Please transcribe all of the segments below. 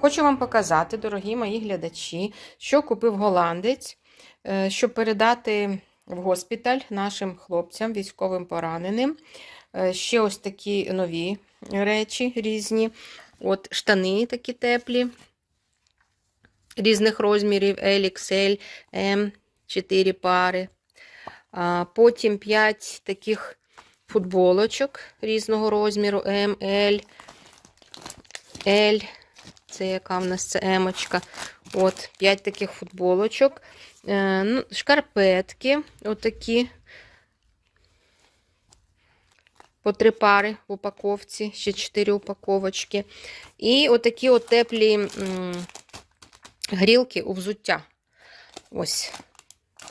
Хочу вам показати, дорогі мої глядачі, що купив голландець, е, щоб передати в госпіталь нашим хлопцям, військовим пораненим. Е, Ще ось такі нові речі різні. От штани такі теплі, різних розмірів L, XL, M, 4 пари. Потім 5 таких футболочок різного розміру M, L, L. Це яка в нас це емочка. От, 5 таких футболочок. Е, ну, шкарпетки, отакі. По три пари в упаковці, ще 4 упаковочки. І отакі от теплі грілки у взуття. Ось.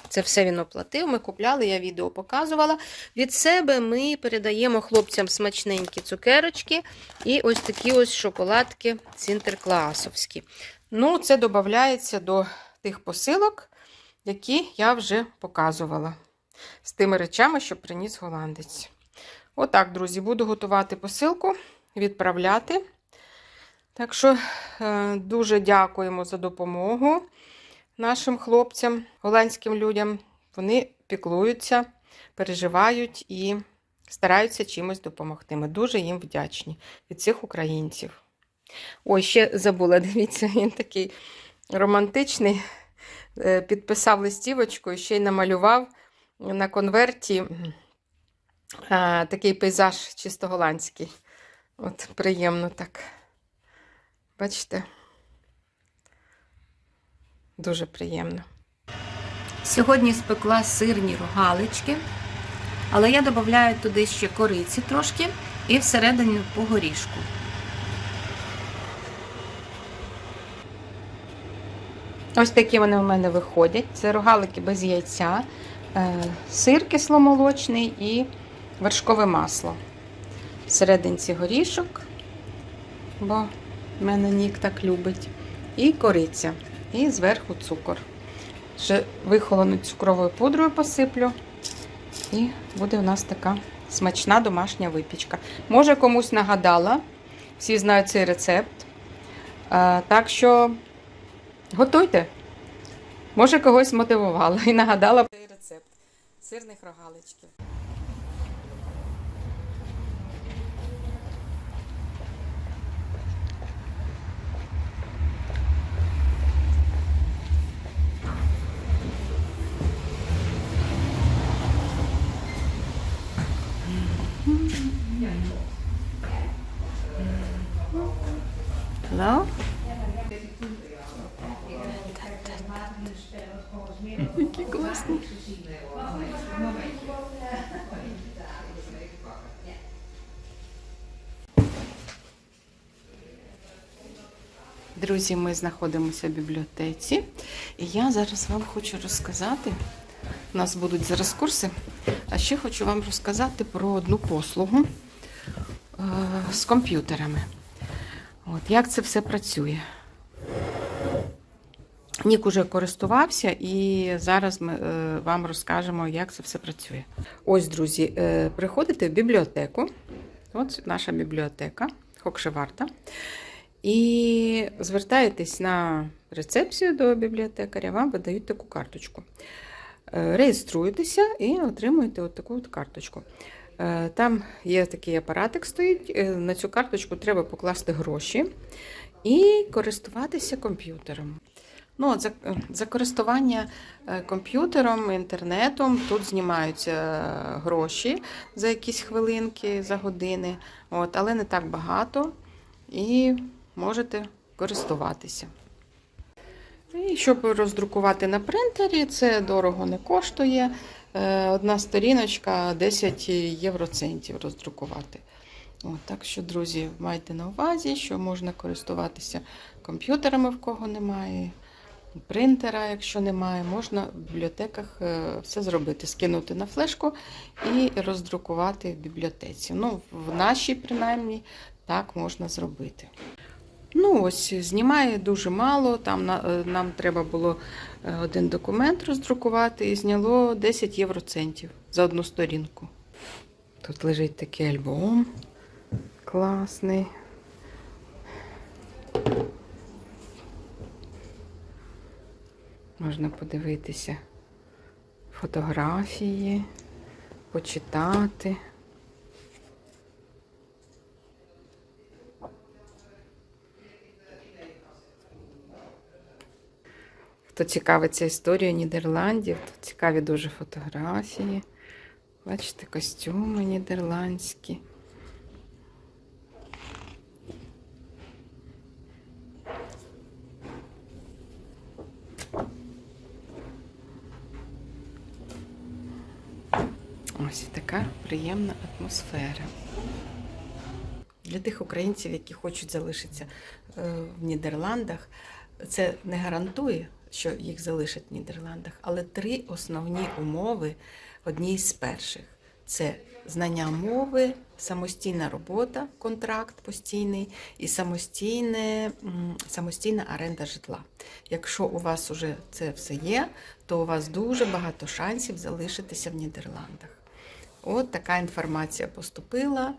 Це все він оплатив. Ми купляли, я відео показувала. Від себе ми передаємо хлопцям смачненькі цукерочки і ось такі ось шоколадки сінтеркласовські. Ну, це додається до тих посилок, які я вже показувала. З тими речами, що приніс голландець. Отак, друзі, буду готувати посилку, відправляти. Так що е, дуже дякуємо за допомогу нашим хлопцям, голландським людям. Вони піклуються, переживають і стараються чимось допомогти. Ми дуже їм вдячні від цих українців. Ой, ще забула, дивіться, він такий романтичний. Е, Підписав листівочку і ще й намалював на конверті а, такий пейзаж чисто голландський. От, приємно так. Бачите? Дуже приємно. Сьогодні спекла сирні рогалички, але я додаю туди ще кориці трошки і всередині по горішку. Ось такі вони у мене виходять. Це рогалики без яйця, е, сир кисломолочний і вершкове масло. Всерединці горішок, бо в мене нік так любить. І кориця. І зверху цукор. Ще вихолону цукровою пудрою посиплю. І буде у нас така смачна домашня випічка. Може, комусь нагадала. Всі знають цей рецепт. Так що готуйте. Може, когось мотивувала і нагадала цей рецепт сирних рогаличків. Hello? Які класні. Друзі, ми знаходимося в бібліотеці, і я зараз вам хочу розказати. У нас будуть зараз курси, а ще хочу вам розказати про одну послугу е, з комп'ютерами. От, як це все працює. Нік уже користувався, і зараз ми е, вам розкажемо, як це все працює. Ось, друзі, е, приходите в бібліотеку. От наша бібліотека, Хокшеварта. І звертаєтесь на рецепцію до бібліотекаря, вам видають таку карточку. Е, Реєструєтеся і отримуєте от таку от карточку. Е, Там є такий апаратик стоїть. е, На цю карточку треба покласти гроші і користуватися комп'ютером. Ну, за, за користування комп'ютером, інтернетом тут знімаються гроші за якісь хвилинки, за години, от, але не так багато. І можете користуватися. І щоб роздрукувати на принтері, це дорого не коштує. Е, Одна сторіночка 10 євроцентів роздрукувати. От, так що, друзі, майте на увазі, що можна користуватися комп'ютерами, в кого немає, принтера, якщо немає, можна в бібліотеках е, все зробити, скинути на флешку і роздрукувати в бібліотеці. Ну, в нашій, принаймні, так можна зробити. Ну, ось знімає дуже мало. Там на, е, нам треба було е, один документ роздрукувати, і зняло 10 євроцентів за одну сторінку. Тут лежить такий альбом класний. Можна подивитися фотографії, почитати. Хто цікавиться історією Нідерландів, то цікаві дуже фотографії. Бачите, костюми нідерландські. Ось така приємна атмосфера. Для тих українців, які хочуть залишитися е, в Нідерландах, це не гарантує, що їх залишать в Нідерландах, але три основні умови одні з перших: це знання мови, самостійна робота, контракт постійний і самостійне, самостійна оренда житла. Якщо у вас уже це все є, то у вас дуже багато шансів залишитися в Нідерландах. От така інформація поступила.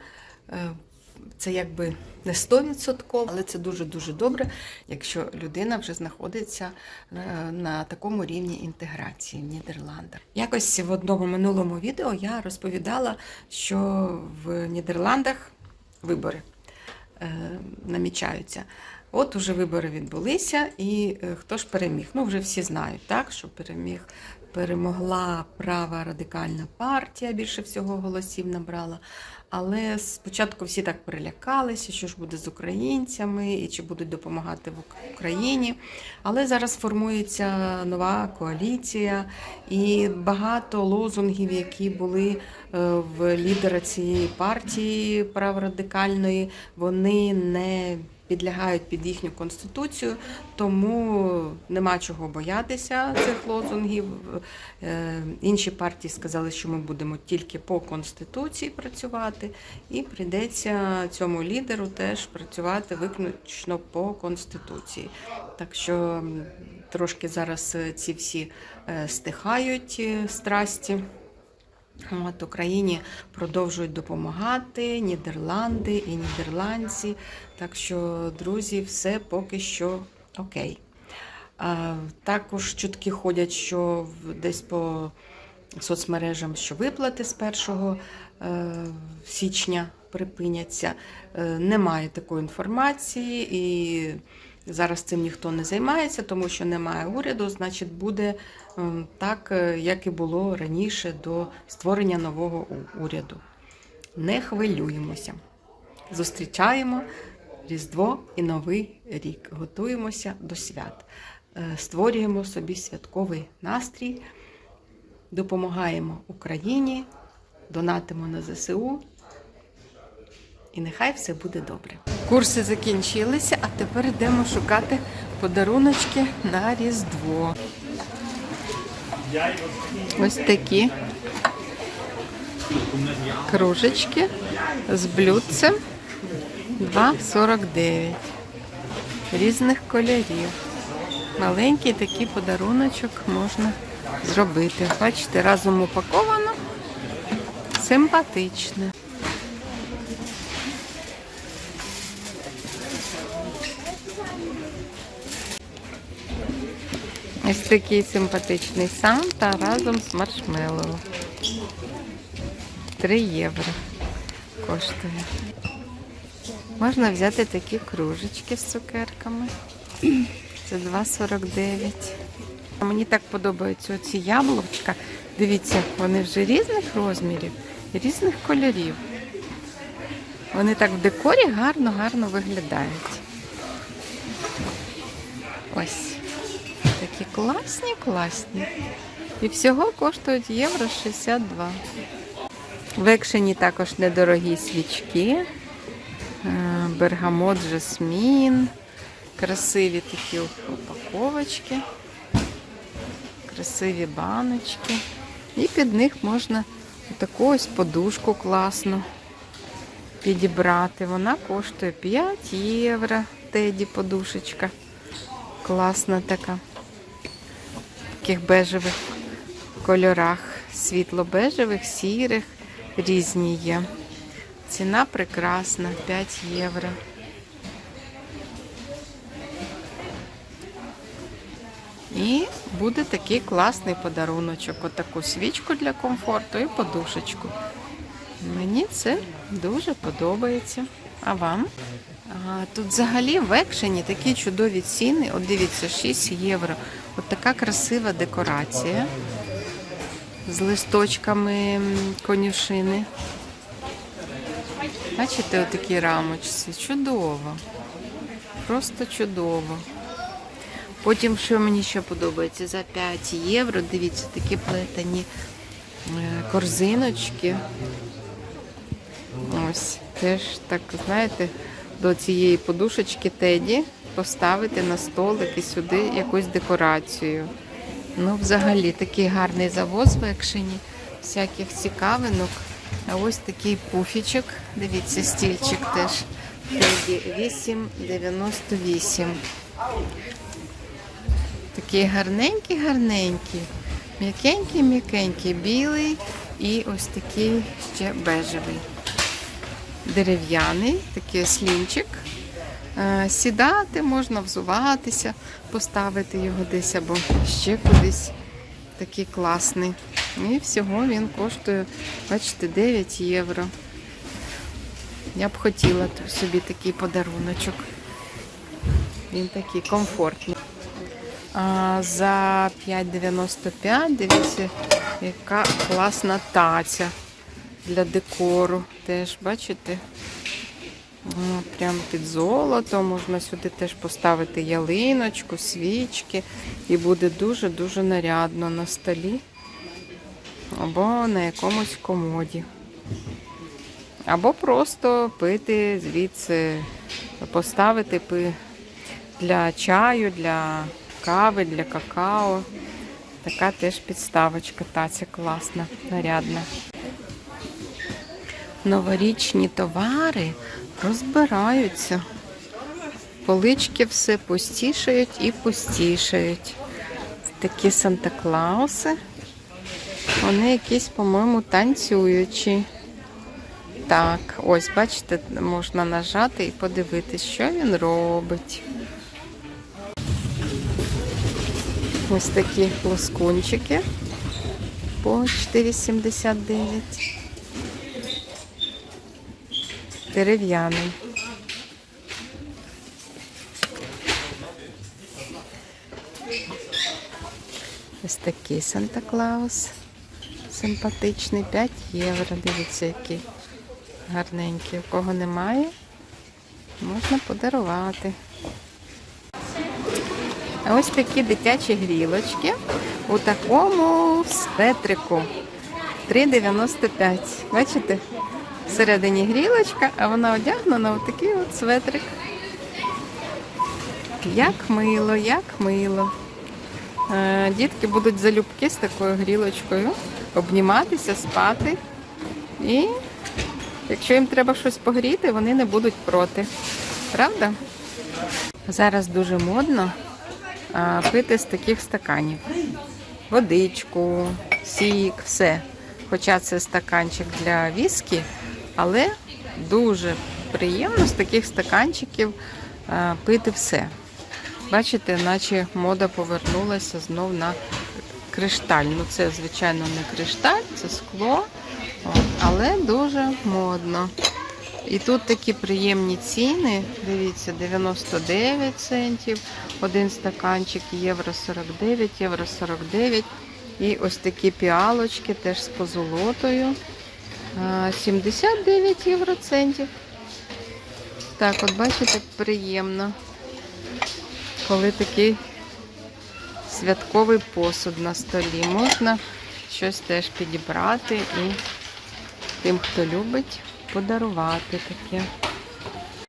Це якби не 100%, але це дуже-дуже добре, якщо людина вже знаходиться е, на такому рівні інтеграції в Нідерландах. Якось в одному минулому відео я розповідала, що в Нідерландах вибори е, намічаються. От уже вибори відбулися, і е, хто ж переміг? Ну, вже всі знають, так, що переміг, перемогла права радикальна партія, більше всього голосів набрала. Але спочатку всі так перелякалися, що ж буде з українцями і чи будуть допомагати в Україні. Але зараз формується нова коаліція, і багато лозунгів, які були е, в лідера цієї партії праворадикальної, вони не підлягають під їхню конституцію, тому нема чого боятися цих лозунгів. Е, Інші партії сказали, що ми будемо тільки по конституції працювати, і прийдеться цьому лідеру теж працювати виключно по конституції. Так що трошки зараз ці всі е, стихають е, страсті. От Україні продовжують допомагати Нідерланди і нідерландці. Так що, друзі, все поки що окей. А, також чутки ходять, що десь по соцмережам, що виплати з 1 е, січня припиняться. Е, Немає такої інформації, і зараз цим ніхто не займається, тому що немає уряду, значить, буде ем, так, е, як і було раніше до створення нового уряду. Не хвилюємося. Зустрічаємо Різдво і Новий рік. Готуємося до свят. Е, Створюємо собі святковий настрій, допомагаємо Україні, донатимо на ЗСУ. І нехай все буде добре. Курси закінчилися, а тепер йдемо шукати подаруночки на Різдво. Ось такі кружечки з блюдцем 2,49 різних кольорів. Маленький такий подаруночок можна зробити. Бачите, разом упаковано, симпатичне. Ось такий симпатичний Санта разом з маршмеллоу. 3 євро коштує. Можна взяти такі кружечки з цукерками. Це 2,49. Мені так подобаються ці яблучка. Дивіться, вони вже різних розмірів, різних кольорів. Вони так в декорі гарно-гарно виглядають. Ось. Класні, класні. І всього коштують євро 62. В екшені також недорогі свічки. Е, Бергамот, жасмін. Красиві такі упаковочки. Красиві баночки. І під них можна таку ось подушку класну підібрати. Вона коштує 5 євро. Теді подушечка. Класна така. Таких бежевих кольорах. Світло-бежевих, сірих, різні є. Ціна прекрасна, 5 євро. І буде такий класний подаруночок. Отаку свічку для комфорту і подушечку. Мені це дуже подобається. А вам? Тут взагалі в екшені такі чудові ціни. От дивіться, 6 євро. От така красива декорація з листочками конюшини. Бачите, отакі рамочці. Чудово. Просто чудово. Потім, що мені ще подобається, за 5 євро, дивіться, такі плетені е, корзиночки. Ось, теж так, знаєте, до цієї подушечки Теді поставити на столик і сюди якусь декорацію. Ну, взагалі, такий гарний завоз в екшені, всяких цікавинок. А ось такий пуфічок. Дивіться, стільчик теж. Теді 8,98. Такий гарненький, гарненький, м'якенький, м'якенький, білий і ось такий ще бежевий. Дерев'яний, такий слінчик. Е, Сідати можна, взуватися, поставити його десь або ще кудись. Такий класний. І всього він коштує, бачите, 9 євро. Я б хотіла собі такий подаруночок. Він такий комфортний. А, за 5,95 дивіться, яка класна таця для декору. Теж, бачите? О, Прям під золото. Можна сюди теж поставити ялиночку, свічки. І буде дуже-дуже нарядно на столі або на якомусь комоді. Або просто пити звідси, поставити пи для чаю, для кави, для какао. Така теж підставочка, таця класна, нарядна. Новорічні товари розбираються. Полички все пустішають і пустішають. Такі Санта-Клауси. Вони якісь, по-моєму, танцюючі. Так, ось, бачите, можна нажати і подивитись, що він робить. Ось такі лоскунчики по 4,79. Дерев'яний. Ось такий Санта-Клаус. Симпатичний 5 євро. Дивіться, який гарненький. У кого немає, можна подарувати. А ось такі дитячі грілочки у такому светрику. 3,95. Бачите? Всередині грілочка, а вона одягнена у такий от светрик. Як мило, як мило. Е, Дітки будуть залюбки з такою грілочкою, обніматися, спати. І якщо їм треба щось погріти, вони не будуть проти. Правда? Зараз дуже модно пити з таких стаканів. Водичку, сік, все. Хоча це стаканчик для віскі, але дуже приємно з таких стаканчиків пити все. Бачите, наче мода повернулася знов на кришталь. Ну, це, звичайно, не кришталь, це скло, але дуже модно. І тут такі приємні ціни. Дивіться, 99 центів, один стаканчик, євро 49, євро 49. І ось такі піалочки теж з позолотою. А, 79 євроцентів. Так, от бачите, приємно коли такий святковий посуд на столі. Можна щось теж підібрати і тим, хто любить, подарувати таке.